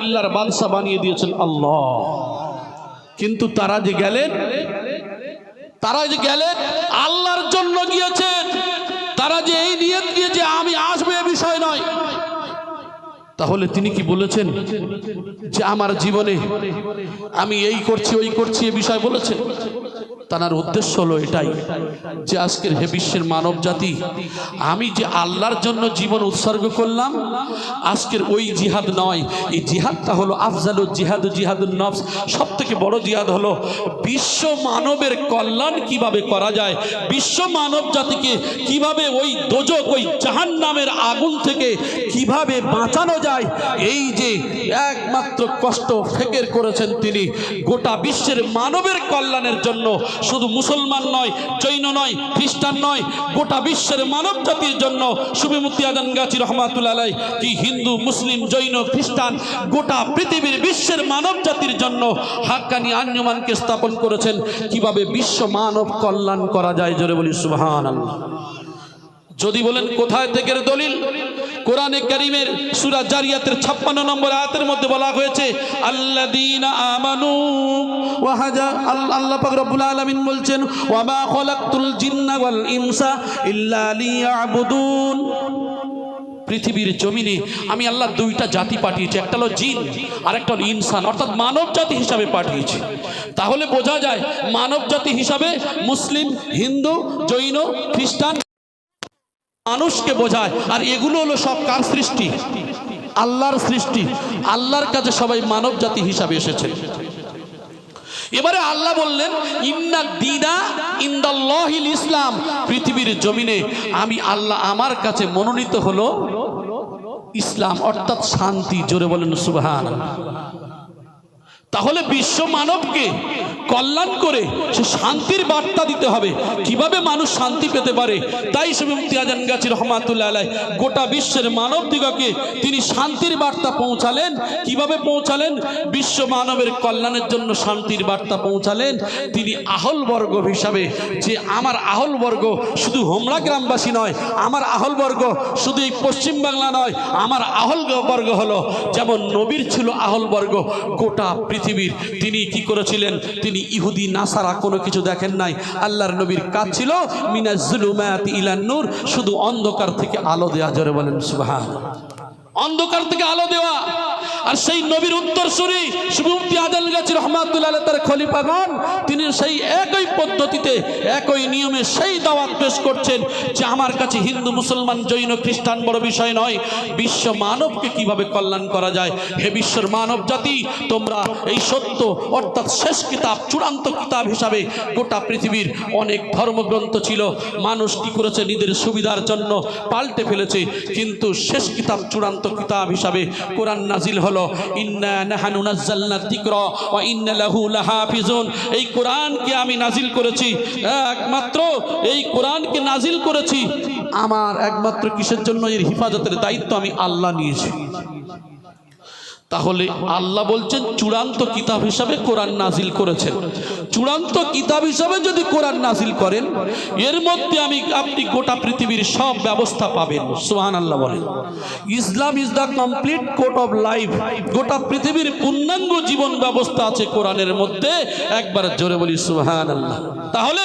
বিল্লার বাদশা বানিয়ে দিয়েছেন আল্লাহ। কিন্তু তারা যে গেলেন, তারা যে গেলেন, আল্লাহর জন্য গিয়েছেন। তারা যে এই নিয়ত দিয়ে যে আমি আসবে এ বিষয় নয়। তাহলে তিনি কি বলেছেন? যে আমার জীবনে আমি এই করছি, ওই করছি এ বিষয় বলেছেন? তার উদ্দেশ্য হলো এটাই, যে আজকের হে বিশ্বের মানব জাতি, আমি যে আল্লাহর জন্য জীবন উৎসর্গ করলাম, আজকের ওই জিহাদ নয়, এই জিহাদটা হলো আফজালু জিহাদ জিহাদুল নফস। সব থেকে বড় জিহাদ হলো বিশ্ব মানবের কল্যাণ কীভাবে করা যায়, বিশ্ব মানব জাতিকে কীভাবে ওই দোজক, ওই জাহান নামের আগুন থেকে কীভাবে বাঁচানো যায়, এই যে একমাত্র কষ্ট ফেকের করেছেন তিনি, গোটা বিশ্বের মানবের কল্যাণের জন্য শুধু মুসলমান নয়, জৈন নয়, খ্রিস্টান নয়, গোটা বিশ্বের মানব জাতির জন্য সুবিমুক্তি আদান গাছি রহমাতুল্লাহ কি হিন্দু, মুসলিম, জৈন, খ্রিস্টান, গোটা পৃথিবীর বিশ্বের মানব জাতির জন্য হাক্কানি আঞ্জুমানকে স্থাপন করেছেন। কীভাবে বিশ্ব মানব কল্যাণ করা যায়, জোরে বলি সুবাহ আল্লাহ যদি বলেন কোথায় থেকে দলিল? কোরআনে করিমের সুরা জারিয়াতের ছাপ্পান্ন নম্বর আয়াতের মধ্যে বলা হয়েছে, আল্লাযীনা আমানু ওয়া হাজা আল- আল্লাহ পাক রব্বুল আলামিন বলছেন ওয়া মা খলাকতুল জিন্না ওয়াল ইনসা ইল্লা লিয়াবুদুন। পৃথিবীর জমিনে আমি আল্লাহ দুইটা জাতি পাঠিয়েছি, একটা হলো জিন আর একটা হলো ইনসান, অর্থাৎ মানব জাতি হিসাবে পাঠিয়েছি। তাহলে বোঝা যায় মানব জাতি হিসাবে মুসলিম, হিন্দু, জৈন, খ্রিস্টান মানুষকে বোঝায়। আর এগুলো হলো সব কার সৃষ্টি? আল্লাহর সৃষ্টি। আল্লাহর কাছে সবাই মানব জাতি হিসাবে এসেছে। এবারে আল্লাহ বললেন ইন্না দিনা ইন্দাল্লাহিল ইসলাম। পৃথিবীর জমিনে আমি আল্লাহ আমার কাছে মনোনীত হলো ইসলাম, অর্থাৎ শান্তি। জোরে বলেন সুবহান তাহলে বিশ্ব মানবকে কল্যাণ করে সে শান্তির বার্তা দিতে হবে। কীভাবে মানুষ শান্তি পেতে পারে? তাই সুবিমুক্তি আজান গাছি রহমাতুল্লাহ আলাই গোটা বিশ্বের মানব দিগকে তিনি শান্তির বার্তা পৌঁছালেন। কীভাবে পৌঁছালেন? বিশ্ব মানবের কল্যাণের জন্য শান্তির বার্তা পৌঁছালেন। তিনি আহল বর্গ হিসাবে যে আমার আহল বর্গ শুধু হোমরা গ্রামবাসী নয়, আমার আহল বর্গ শুধু এই পশ্চিম বাংলা নয়, আমার আহল বর্গ হলো, যেমন নবীর ছিল আহল বর্গ গোটা পৃথিবীর। তিনি কি করেছিলেন? তিনি ইহুদি, নাসারা কোনো কিছু দেখেন নাই। আল্লাহর নবীর কাজ ছিল মিনাজুল ইলান্নুর, শুধু অন্ধকার থেকে আলো দেয়া। জোরে বলেন সুবহান অন্ধকার থেকে আলো দেওয়া। আর সেই নবীর উত্তরসূরি শুভমুক্তি আদাল গাছি রহমাতুল্লাহ তার খলিফাগণ তিনি সেই একই পদ্ধতিতে, একই নিয়মে সেই দাওয়াত পেশ করছেন যে আমার কাছে হিন্দু, মুসলমান, জৈন, খ্রিস্টান বড় বিষয় নয়। বিশ্ব মানবকে কীভাবে কল্যাণ করা যায়? হে বিশ্বের মানব জাতি, তোমরা এই সত্য অর্থাৎ শেষ কিতাব, চূড়ান্ত কিতাব হিসাবে গোটা পৃথিবীর অনেক ধর্মগ্রন্থ ছিল। মানুষ কি করেছে? নিজের সুবিধার জন্য পাল্টে ফেলেছে। কিন্তু শেষ কিতাব চূড়ান্ত কিতাব হিসাবে কোরআন নাজিল হলো। ইন্না নাহানু নাজ্জালনা যিকরা ওয়া ইন্না লাহু লাহাফিজুন। এই কোরআনকে আমি নাজিল করেছি একমাত্র, এই কোরআনকে নাজিল করেছি আমার একমাত্র কিসের জন্য এর হিফাজতের দায়িত্ব আমি আল্লাহ নিয়েছি। তাহলে আল্লাহ বলছেন, চূড়ান্ত কিতাব হিসাবে কোরআন নাজিল করেছেন। চূড়ান্ত কিতাব হিসাবে যদি কোরআন নাজিল করেন, এর মধ্যে আমি, আপনি গোটা পৃথিবীর সব ব্যবস্থা পাবেন। সোহান আল্লাহ বলেন। Islam is the complete code of life গোটা পৃথিবীর পূর্ণাঙ্গ জীবন ব্যবস্থা আছে কোরআনের মধ্যে। একবার জোরে বলি সুহান আল্লাহ তাহলে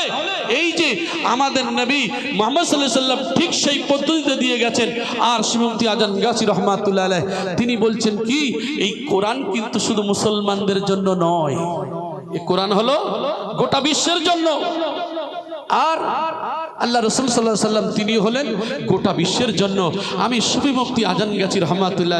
এই যে আমাদের নবী মোহাম্মদ সাল্লাহ সাল্লাম ঠিক সেই পদ্ধতিতে দিয়ে গেছেন। আর শ্রীমন্তী আজান গাছি রহমাতুল্লাহ তিনি বলছেন কি, এই কোরআন কিন্তু শুধু মুসলমানদের জন্য নয়। কোরআন হলো গোটা বিশ্বের জন্য। আর আল্লাহ রসুল সাল্লাহ সাল্লাম তিনি হলেন গোটা বিশ্বের জন্য। আমি সুফি মুক্তি আজান গাছি, রহমাতুল্লাহ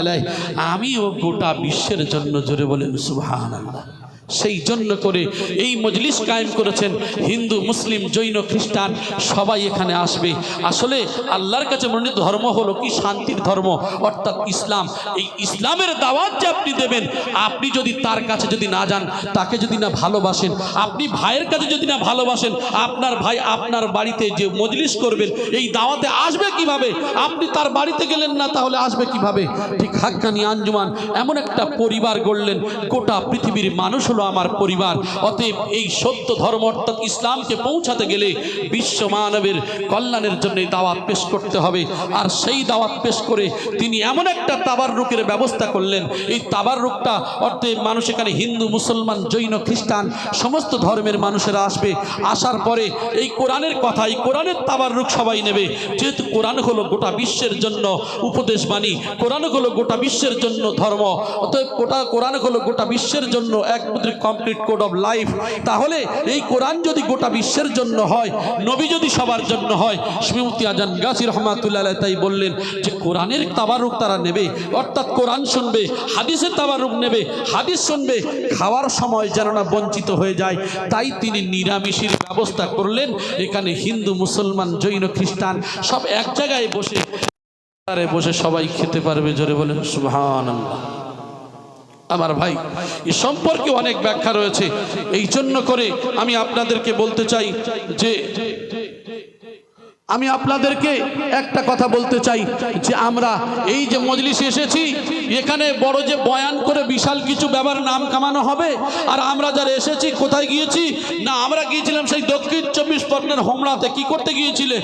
আমিও গোটা বিশ্বের জন্য জোরে বলেন সুবাহ আল্লাহ সেই জন্য করে এই মজলিস কায়েম করেছেন হিন্দু, মুসলিম, জৈন, খ্রিস্টান, সবাই এখানে আসবে। আসলে আল্লাহর কাছে মনোনীত ধর্ম হলো কি? শান্তির ধর্ম, অর্থাৎ ইসলাম। এই ইসলামের দাওয়াত যে আপনি দেবেন, আপনি যদি তার কাছে যদি না যান, তাকে যদি না ভালোবাসেন, আপনি ভাইয়ের কাছে যদি না ভালোবাসেন, আপনার ভাই আপনার বাড়িতে যে মজলিস করবেন, এই দাওয়াতে আসবে কীভাবে? আপনি তার বাড়িতে গেলেন না, তাহলে আসবে কীভাবে? ঠিক হাক্কানি আঞ্জুমান, এমন একটা পরিবার গড়লেন, গোটা পৃথিবীর মানুষ হলো আমার পরিবার। অতএব এই সত্য ধর্ম অর্থাৎ ইসলামকে পৌঁছাতে গেলে বিশ্ব মানবের কল্যাণের জন্য দাওয়াত পেশ করতে হবে। আর সেই দাওয়াত পেশ করে তিনি এমন একটা তাবার রুকের ব্যবস্থা করলেন। এই তাবার রুকটা অর্থে মানুষ এখানে হিন্দু, মুসলমান, জৈন, খ্রিস্টান সমস্ত ধর্মের মানুষেরা আসবে। আসার পরে এই কোরআনের কথা, এই কোরআনের তাবার রুক সবাই নেবে। যেহেতু কোরআন হলো গোটা বিশ্বের জন্য উপদেশ বাণী কোরআন হলো গোটা বিশ্বের জন্য ধর্ম, অতএব গোটা কোরআন হলো গোটা বিশ্বের জন্য এক কমপ্লিট কোড অফ লাইফ তাহলে এই কোরআন যদি গোটা বিশ্বের জন্য হয়, নবী যদি সবার জন্য হয় শ্রীমতী আজান গাছি রহমাতুল্লাহ তাই বললেন যে কোরআনের তাবারুক তারা নেবে, অর্থাৎ কোরআন শুনবে, হাদিসের তাবারুক নেবে, হাদিস শুনবে, খাওয়ার সময় যেন না বঞ্চিত হয়ে যায়। তাই তিনি নিরামিষের ব্যবস্থা করলেন। এখানে হিন্দু, মুসলমান, জৈন, খ্রিস্টান সব এক জায়গায় বসে বসে সবাই খেতে পারবে, জোরে বলেন সুবহান আমার ভাই, এ সম্পর্কে অনেক ব্যাখ্যা রয়েছে। এই জন্য করে আমি আপনাদেরকে বলতে চাই যে আমি আপনাদেরকে একটা কথা বলতে চাই, যে আমরা এই যে মজলিস এসেছি, এখানে বড় যে বয়ান করে বিশাল কিছু ব্যাপার নাম কামানো হবে, আর আমরা যারা এসেছি, কোথায় গিয়েছি? না, আমরা গিয়েছিলাম সেই দক্ষিণ চব্বিশ পরগনার হোমড়াতে কি করতে গিয়েছিলে?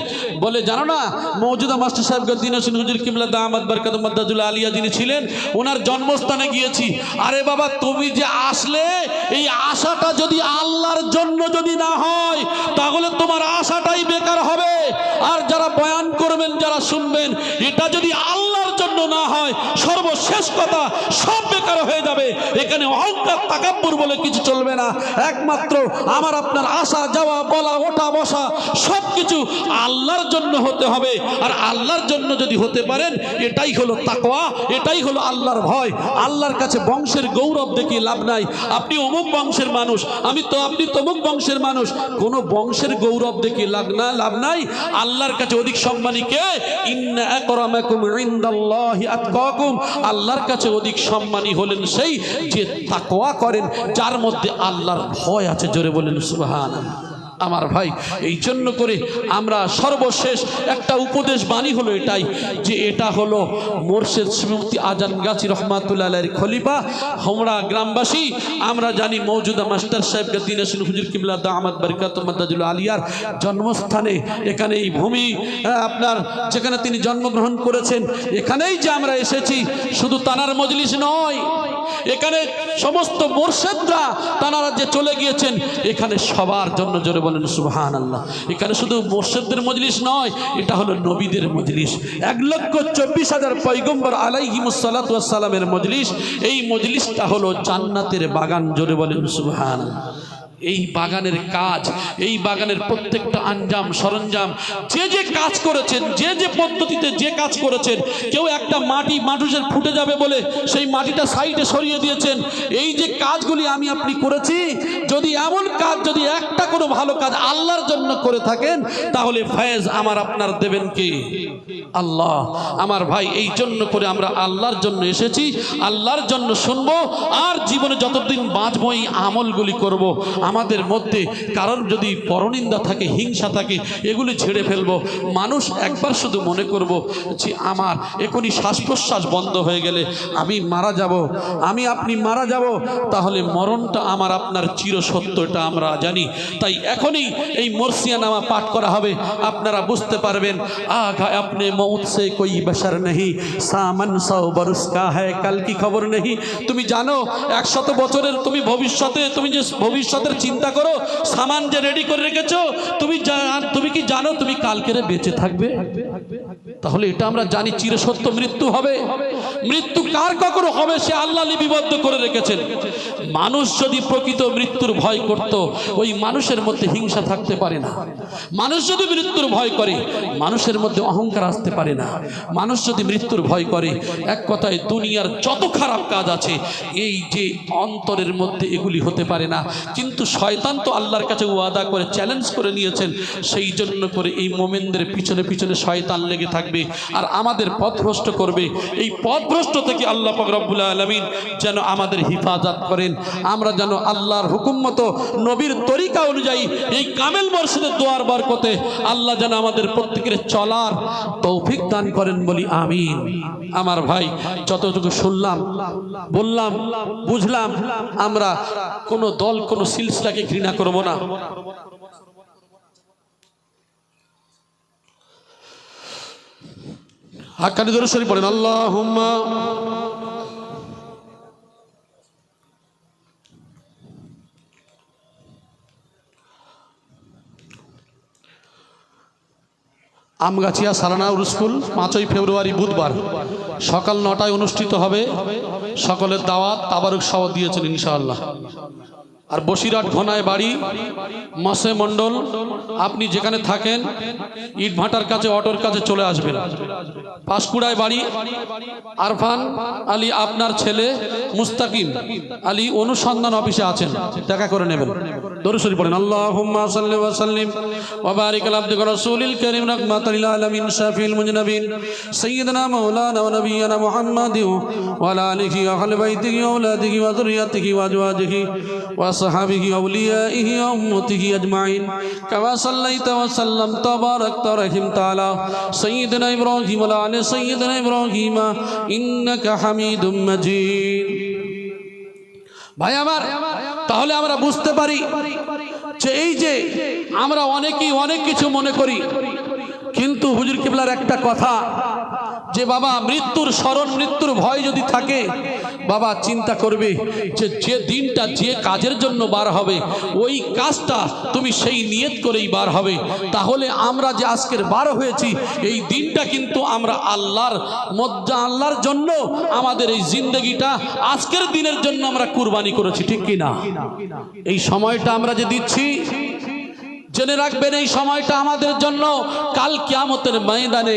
বলে, জানো না, মৌজুদা মাস্টার সাহেব গদ্দিন হুজুর কিমলা দা আহমদ বরকত মদ্দাজুল্লাহ আলিয়া যিনি ছিলেন, ওনার জন্মস্থানে গিয়েছি। আরে বাবা, তুমি যে আসলে, এই আশাটা যদি আল্লাহর জন্য যদি না হয়, তাহলে তোমার আশাটাই বেকার হবে। আর যারা বয়ান করবেন, যারা শুনবেন, এটা যদি আল্লাহর জন্য না হয়, সর্বশেষ কথা সব বেকার হয়ে যাবে। এখানে অহংকার, তাকাব্বুর বলে কিছু চলবে না। একমাত্র আমার আপনার আসা যাওয়া, বলা, ওঠা, বসা সব কিছু আল্লাহর জন্য হতে হবে। আর আল্লাহর জন্য যদি হতে পারেন, এটাই হলো তাকওয়া, এটাই হলো আল্লাহর ভয়। আল্লাহর কাছে বংশের গৌরব দেখিয়ে লাভ নাই। আপনি অমুক বংশের মানুষ, আমি তো, আপনি তমুক বংশের মানুষ। কোনো বংশের গৌরব দেখিয়ে লাভ না, লাভ নাই। আল্লাহর কাছে অধিক সম্মানী কে? আল্লাহর কাছে অধিক সম্মানী হলেন সেই যে তাকওয়া করেন, যার মধ্যে আল্লাহর ভয় আছে, জোরে বলেন সুবহানাল্লাহ। আমার ভাই। এই জন্য করে আমরা সর্বশেষ একটা উপদেশ বাণী হলো এটাই, যে এটা হলো মোর্শেদ শ্রীমতী আজান গাছি রহমাতুল্লাহ খলিফা। হোমরা গ্রামবাসী, আমরা জানি মৌজুদা মাস্টার সাহেবকে দিনেশন হুজুর কিবলা দা আহমদ বরকাত মাদাজুল আলিয়ার জন্মস্থানে। এখানে এই ভূমি আপনার যেখানে তিনি জন্মগ্রহণ করেছেন, এখানেই যে আমরা এসেছি, শুধু তানার মজলিস নয় এখানে সমস্ত মোর্শেদরা তানারা যে চলে গিয়েছেন। এখানে সবার জন্য জোরে বলেন সুবহান আল্লাহ এখানে শুধু মোর্শেদদের মজলিস নয়, এটা হলো নবীদের মজলিস। এক লক্ষ চব্বিশ হাজার পৈগম্বর আলাইহিমুসালাতামের মজলিস। এই মজলিসটা হলো জান্নাতের বাগান, জোরে বলেন সুবহান আল্লাহ এই বাগানের কাজ, এই বাগানের প্রত্যেকটা আঞ্জাম, সরঞ্জাম, যে যে কাজ করেছেন, যে যে পদ্ধতিতে যে কাজ করেছেন, কেউ একটা মাটি মানুষের ফুটে যাবে বলে সেই মাটিটা সাইডে সরিয়ে দিয়েছেন। এই যে কাজগুলি আমি আপনি করেছি, যদি এমন কাজ, যদি একটা কোনো ভালো কাজ আল্লাহর জন্য করে থাকেন, তাহলে ফয়েজ আমার আপনার দেবেন কে? আল্লাহ। আমার ভাই, এই জন্য করে আমরা আল্লাহর জন্য এসেছি, আল্লাহর জন্য শুনব, আর জীবনে যতদিন বাঁচবো, এই আমলগুলি করব। আমাদের মধ্যে কারোর যদি পরনিন্দা থাকে, হিংসা থাকে, এগুলি ছেড়ে ফেলব। মানুষ একবার শুধু মনে করব যে আমার এখনই শ্বাস প্রশ্বাস বন্ধ হয়ে গেলে আমি মারা যাব। আমি আপনি মারা যাব, তাহলে মরণটা আমার, আপনার চির সত্য এটা আমরা জানি। তাই এখনই এই মরসিয়া নামা পাঠ করা হবে। আপনারা বুঝতে পারবেন আগা আপনি মৌত সে কই বেসার নেই সামান সৌ বরস কা হ্যায়, কাল কি খবর নেই তুমি জানো, একশত বছরের তুমি ভবিষ্যতে, তুমি যে ভবিষ্যতের চিন্তা করো, সামান যে রেডি করে রেখেছো, তুমি তুমি কি জানো তুমি কালকেরে বেঁচে থাকবে? তাহলে এটা আমরা জানি চিরসত্য মৃত্যু হবে। মৃত্যু কার কখনো হবে, সে আল্লাহ লিপিবদ্ধ করে রেখেছেন। মানুষ যদি প্রকৃত মৃত্যুর ভয় করত, ওই মানুষের মধ্যে হিংসা থাকতে পারে না। মানুষ যদি মৃত্যুর ভয় করে, মানুষের মধ্যে অহংকার আসতে পারে না। মানুষ যদি মৃত্যুর ভয় করে, এক কথায় দুনিয়ার যত খারাপ কাজ আছে, এই যে অন্তরের মধ্যে এগুলি হতে পারে না। কিন্তু শয়তান তো আল্লাহর কাছে ওয়াদা করে চ্যালেঞ্জ করে নিয়েছেন। সেই জন্য করে এই মোমেনদের পিছনে পিছনে শয়তান লেগে থাকবে থাকবে আর আমাদের পথভ্রষ্ট করবে। এই পথভ্রষ্ট থেকে আল্লাহ রব্বুল আলমিন যেন আমাদের হিফাজত করেন। আমরা যেন আল্লাহর হুকুম মতো নবীর তরিকা অনুযায়ী এই কামেল মর্শিদের দোয়ার বরকতে আল্লাহ যেন আমাদের প্রত্যেকের চলার তৌফিক দান করেন বলি আমিন। আমার ভাই, যতটুকু শুনলাম, বললাম, বুঝলাম, আমরা কোনো দল, কোনো সিলসিলাকে ঘৃণা করব না। হাক্কানি ধরে শরীফ পড়েন আল্লাহ আমগাছিয়া সারানা স্কুল, পাঁচই ফেব্রুয়ারি বুধবার। সকাল নটায় অনুষ্ঠিত হবে। সকলের দাওয়াত তাবারুক সহ দিয়েছেন ইনশাআল্লাহ। আর বসিরহাট ঘনায় বাড়ি, মাসে মণ্ডল, আপনি যেখানে থাকেন ইট ভাটার কাছে, অটোর কাছে চলে আসবেন। পাঁশকুড়ায় বাড়ি, আরফান আলী আপনার ছেলে মুস্তাকিম আলী অনুসন্ধান অফিসে আছেন। দেখা করে নেবেন। দরুশরী পড়েন, আল্লাহুম্মা ওয়া সাল্লিম ওয়া বারিক আলা আবদিকা রাসূলিল কারীম রাহমাতাল লিল আলামিন শাফিল মুজনাবিন সাইয়্যিদিনা মাওলানা ওয়া নাবিয়্যিনা মুহাম্মাদিন ওয়া আলা আলিহি আজমাইন। কামা সাল্লাইতা ওয়া সাল্লামতা ওয়া বারাকতা ওয়া রাহিমতা আলা সাইয়্যিদিনা ইব্রাহিম ওয়া আলা আলি সাইয়্যিদিনা ইব্রাহিম। ইন্নাকা ভাই আমার, তাহলে আমরা বুঝতে পারি যে এই যে আমরা অনেকেই অনেক কিছু মনে করি, কিন্তু হুজুর কিবলার একটা কথা যে বাবা, মৃত্যুর স্মরণ, মৃত্যুর ভয় যদি থাকে বাবা, চিন্তা করবে যে যে দিনটা যে কাজের জন্য বার হবে, ওই কাজটা তুমি সেই নিয়ত করেই বার হবে। তাহলে আমরা যে আজকের বার হয়েছি, এই দিনটা কিন্তু আমরা আল্লাহর মজ্জা আল্লাহর জন্য আমাদের এই জিন্দগিটা আজকের দিনের জন্য আমরা কুরবানি করেছি, ঠিক কি না এই সময়টা আমরা যে দিচ্ছি, জেনে রাখবেন, এই সময়টা আমাদের জন্য কাল কিয়ামতের ময়দানে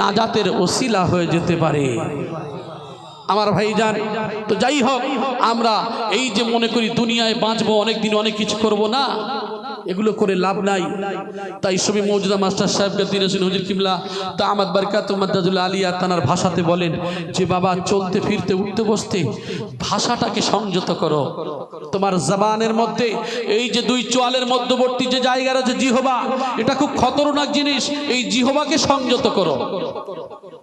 নাজাতের ওসিলা হয়ে যেতে পারে। আমার ভাই যান তো যাই হোক, আমরা এই যে মনে করি দুনিয়ায় বাঁচবো অনেক দিন অনেক কিছু করব না। এগুলো করে লাভ নাই। তাই সবই মৌজুদা মাস্টার সাহেবকে দিনেছেন হুজুর কিমলা তা আমার বারকাত মাদ্দাজুল আলিয়া তানার ভাষাতে বলেন যে, বাবা, চলতে, ফিরতে, উঠতে, বসতে, ভাষাটাকে সংযত করো। তোমার জবানের মধ্যে, এই যে দুই চোয়ালের মধ্যবর্তী যে জায়গা আছে জিহবা, এটা খুব খতরনাক জিনিস। এই জিহবাকে সংযত করো।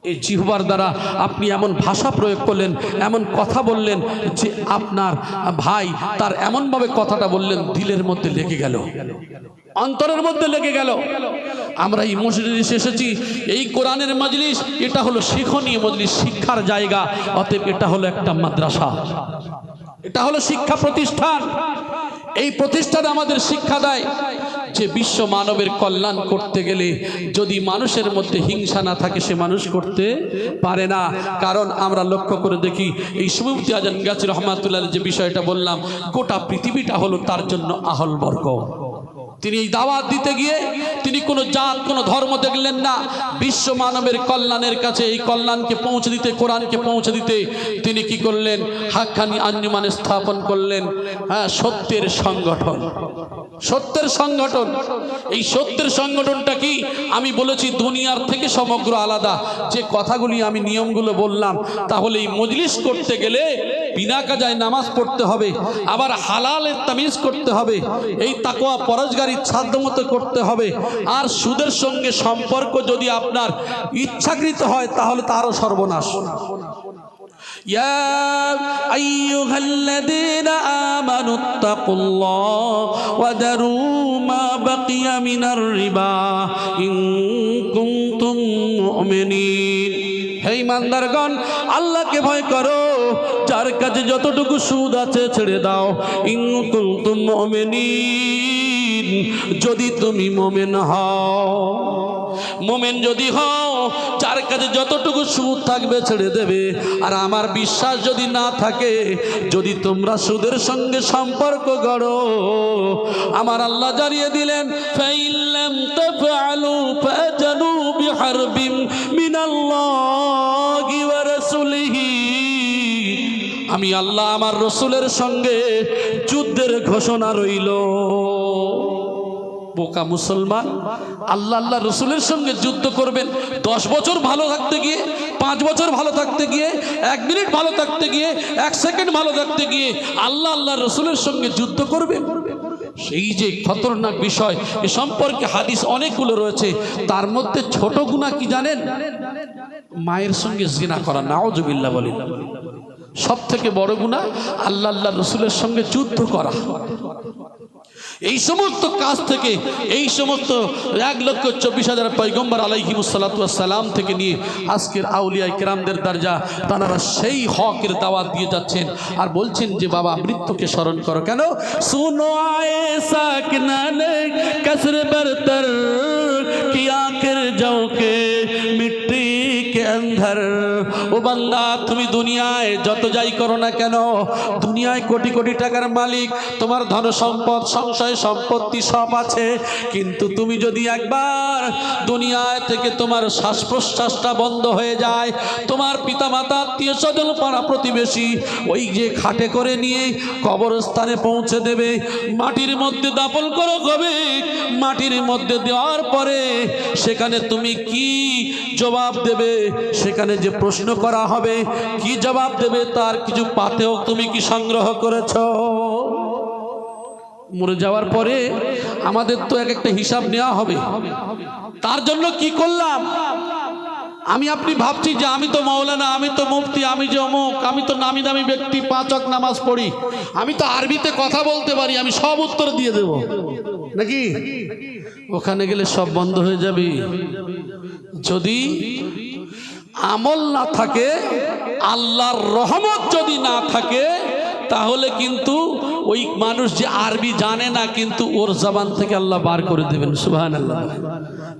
এই জিহবার দ্বারা আপনি এমন ভাষা প্রয়োগ করলেন, এমন কথা বললেন যে, আপনার ভাই তার এমনভাবে কথাটা বললেন, দিলের মধ্যে লেগে গেল। অন্তরের মধ্যে লেগে গেল। আমরা এই মসজিদে এসেছি। এই কোরআনের মজলিস, এটা হলো শিক্ষণীয় মজলিস, শিক্ষার জায়গা। অতএব এটা হলো একটা মাদ্রাসা। এটা হলো শিক্ষা প্রতিষ্ঠান। এই প্রতিষ্ঠান আমাদের শিক্ষা দেয় যে বিশ্ব মানবের কল্যাণ করতে গেলে যদি মানুষের মধ্যে হিংসা না থাকে, সে মানুষ করতে পারে না। কারণ আমরা লক্ষ্য করে দেখি, এই সুমুফতি আজান গাছি রহমাতুল্লাহ যে বিষয়টা বললাম, গোটা পৃথিবীটা হলো তার জন্য আহল বর্গ। তিনি এই দাওয়াত দিতে গিয়ে তিনি কোনো জাত, কোনো ধর্ম দেখলেন না। বিশ্ব মানবের কল্যাণের কাছে এই কল্যাণকে পৌঁছে দিতে, কোরআনকে পৌঁছে দিতে তিনি কি করলেন? হাক্কানি আঞ্জুমান স্থাপন করলেন। হ্যাঁ সত্যের সংগঠন। সত্যের সংগঠন। এই সত্যের সংগঠনটা কি? আমি বলেছি দুনিয়ার থেকে সমগ্র আলাদা। যে কথাগুলি আমি নিয়মগুলো বললাম, তাহলে এই মজলিস করতে গেলে বিনা কাজায় নামাজ পড়তে হবে, আবার হালালের তামিজ করতে হবে। এই তাকোয়া পরজগারির সাধ্যমতো করতে হবে আর সুদের সঙ্গে সম্পর্ক যদি আপনার ইচ্ছাকৃত হয় তাহলে তারও সর্বনাশ يا أيها الذين آمنوا اتقوا الله وذروا ما بقي من الربا إن كنتم مؤمنين হে ইমানদারগণ আল্লাহকে ভয় করো যার কাছে যতটুকু সুদ আছে ছেড়ে দাও ইন কুনতুম মুমিনিন যদি তুমি মোমেন হও, মোমেন যদি হও, যার কাছে যতটুকু সুদ থাকবে ছেড়ে দেবে। আর আমার বিশ্বাস যদি না থাকে, যদি তোমরা সুদের সঙ্গে সম্পর্ক গড়ো, আমার আল্লাহ জানিয়ে দিলেন, ফাইল্লাম তাফআলু ফাজানু বিহারবিম মিনাল্লাহি ওয়া রাসূলিহি। আমি আল্লাহ আমার রসুলের সঙ্গে যুদ্ধের ঘোষণা রইল। বোকা মুসলমান? আল্লাহ আল্লাহ রসুলের সঙ্গে যুদ্ধ করবেন। দশ বছর ভালো থাকতে গিয়ে, পাঁচ বছর ভালো থাকতে গিয়ে, এক মিনিট ভালো থাকতে গিয়ে, এক সেকেন্ড ভালো থাকতে গিয়ে আল্লাহ আল্লাহ রসুলের সঙ্গে যুদ্ধ করবেন। সেই যে খতরনাক বিষয়, এ সম্পর্কে হাদিস অনেকগুলো রয়েছে। তার মধ্যে ছোট গুণা কি জানেন? মায়ের সঙ্গে জিনা করা নাওজবিল্লা বলেন সব থেকে বড় গুণা আল্লাহ আল্লাহ রসুলের সঙ্গে যুদ্ধ করা। এই সমস্ত কাজ থেকে, এই সমস্ত এক লক্ষ চব্বিশ হাজার পৈগম্বর আলাইহিমুসালাম থেকে নিয়ে আজকের আউলিয়া কেরামদের দরজা, তারা সেই হকের দাওয়াত দিয়ে যাচ্ছেন। আর বলছেন যে, বাবা, মৃত্যুকে স্মরণ করো কেন? সুনো আয়ে কসর কি যাওকে মিট্টি কে অন্ধর ও বান্দা, তুমি দুনিয়ায় যত যাই করো না কেন, দুনিয়ায় কোটি কোটি টাকার মালিক, তোমার ধন সম্পদ, সংশয় সম্পত্তি সব আছে। কিন্তু তুমি যদি একবার দুনিয়ায় থেকে তোমার শ্বাস প্রশ্বাসটা বন্ধ হয়ে যায়, তোমার পিতা মাতা আত্মীয় স্বজন পাড়া প্রতিবেশী, ওই যে খাটে করে নিয়ে কবরস্থানে পৌঁছে দেবে, মাটির মধ্যে দাপন করো কবে? মাটির মধ্যে দেওয়ার পরে সেখানে তুমি কি জবাব দেবে? সেখানে যে প্রশ্ন করা হবে, কি জবাব দেবে তার কিছু পাতেও তুমি কি সংগ্রহ করেছ? মরে যাওয়ার পরে আমাদের তো এক একটা হিসাব নেওয়া হবে। তার জন্য কি করলাম? আমি আপনি ভাবছি যে আমি তো মৌলানা আমি তো মুফতি, আমি যে অমুক, আমি তো নামি দামি ব্যক্তি, পাঁচক নামাজ পড়ি। আমি তো আরবিতে কথা বলতে পারি, আমি সব উত্তর দিয়ে দেব। নাকি? ওখানে গেলে সব বন্ধ হয়ে যাবে। যদি আমল না থাকে, আল্লাহর রহমত যদি না থাকে, তাহলে কিন্তু ওই মানুষ যে আরবি জানে না, কিন্তু ওর জবান থেকে আল্লাহ বার করে দেবেন সুহান আল্লাহ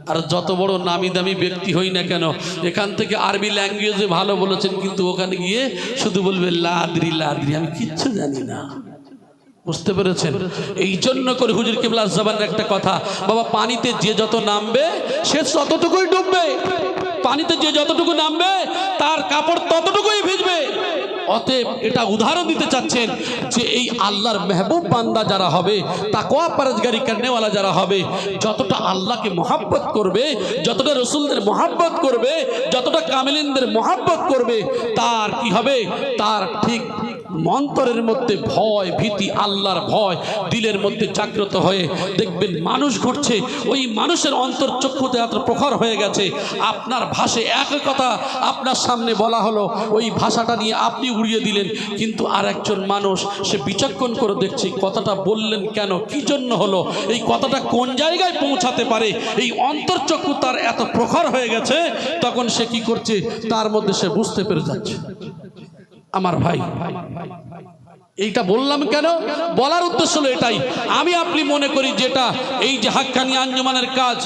আর যত বড় নামি দামি ব্যক্তি হই না কেন, এখান থেকে আরবি ল্যাঙ্গুয়েজে ভালো বলেছেন, কিন্তু ওখানে গিয়ে শুধু বলবে, লাদ্রি লাদ্রি আমি কিচ্ছু জানি না। বুঝতে পেরেছেন? এই জন্য করে হুজুর কেবলা জবানের একটা কথা, বাবা, পানিতে যে যত নামবে, সে ততটুকুই ডুববে। পানিতে যে যতটুকু নামবে, তার কাপড় ততটুকুই ভিজবে। অতএব এটা উদাহরণ দিতে চাচ্ছেন যে এই আল্লাহর মেহবুব বান্দা যারা হবে তাকোয়া পারজগারি কেনেওয়ালা যারা হবে, যতটা আল্লাহকে মহাব্বত করবে, যতটা রসুলদের মহাব্বত করবে, যতটা কামেলিনদের মহাব্বত করবে, তার কি হবে? তার ঠিক মন্তরের মধ্যে ভয়, ভীতি, আল্লাহর ভয়, দিলের মধ্যে জাগ্রত হয়ে দেখবেন মানুষ ঘটছে ওই মানুষের অন্তর চক্ষুতে এত প্রখর হয়ে গেছে। আপনার ভাষে এক কথা আপনার সামনে বলা হলো, ওই ভাষাটা নিয়ে আপনি উড়িয়ে দিলেন, কিন্তু আর একজন মানুষ সে বিচক্ষণ করে দেখছে, কথাটা বললেন কেন, কি জন্য হলো, এই কথাটা কোন জায়গায় পৌঁছাতে পারে, এই অন্তর্চক্ষু তার এত প্রখর হয়ে গেছে, তখন সে কি করছে, তার মধ্যে সে বুঝতে পেরে যাচ্ছে। আমার ভাই। এইটা বললাম কেন? বলার উদ্দেশ্য হলো এটাই। আমি আপনি মনে করি যেটা এই যে হাক্কানি আঞ্জমানের কাজ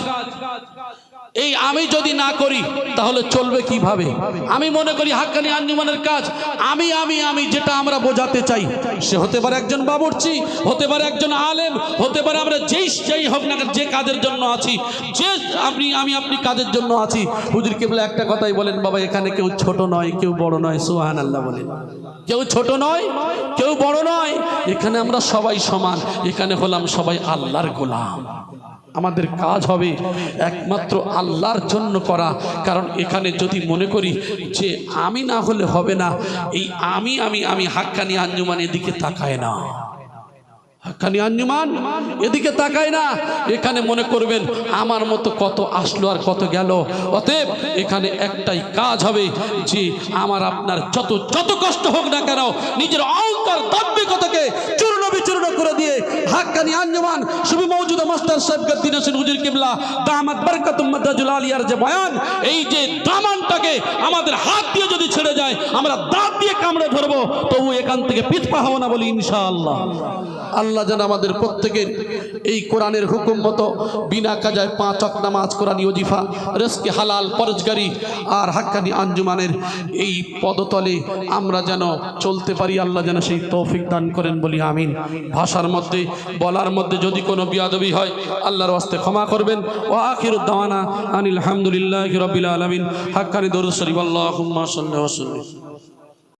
এই আমি যদি না করি, তাহলে চলবে কীভাবে? আমি মনে করি হাক্কানি আঞ্জুমানের কাজ। আমি আমি আমি যেটা আমরা বোঝাতে চাই, সে হতে পারে একজন বাবুর্চি, হতে পারে একজন আলেম, হতে পারে আমরা যেই যেই হোক না যে কাজের জন্য আছি, যে আপনি, আমি আপনি কাজের জন্য আছি। হুজুর কেবল একটা কথাই বলেন, বাবা, এখানে কেউ ছোট নয়, কেউ বড় নয়। সুহান আল্লাহ বলেন। কেউ ছোট নয়, কেউ বড় নয়, এখানে আমরা সবাই সমান, এখানে হলাম সবাই আল্লাহর গোলাম। আমাদের কাজ হবে একমাত্র আল্লাহর জন্য করা। কারণ এখানে যদি মনে করি যে আমি না হলে হবে না, এই আমি আমি আমি হাক্কানি আঞ্জুমান এদিকে তাকায় না। হাক্কানি আঞ্জুমান এদিকে তাকায় না। এখানে মনে করবেন আমার মতো কত আসলো আর কত গেল। অতএব এখানে একটাই কাজ হবে যে আমার আপনার যত যত কষ্ট হোক না কেন নিজের অহংকার দাম্ভিকতাকে হাক্কানি আঞ্জমান শুভ মৌজুদা মাস্টার সাহেব গদ্দিন হোসেন হুজুর কিবলা। দামাত বরকতুম মাদাজুল আলিয়ার যে বয়ান, এই যে দামানটাকে আমাদের হাত দিয়ে যদি ছেড়ে যায়, আমরা দাঁত দিয়ে কামড়ে ধরবো, তবু এখান থেকে পিছপা হব না বলি ইনশাআল্লাহ। আল্লাহ যেন আমাদের প্রত্যেকের এই কোরআনের হুকুম মতো বিনা কাজায় পাঁচ অক নামাজ কোরআনী ওজিফা রেস্কে হালাল পরজগারি আর হাক্কানি আঞ্জুমানের এই পদতলে আমরা যেন চলতে পারি। আল্লাহ যেন সেই তৌফিক দান করেন বলি আমিন। ভাষার মধ্যে, বলার মধ্যে যদি কোনো বিয়াদবি হয়, আল্লাহর ওয়াস্তে ক্ষমা করবেন। ও আখির দাওয়ানা আনিল হামদুলিল্লাহ রবিল আলমিন। হাক্কানি দরুদ শরীফ। আল্লাহ সাল্লাহ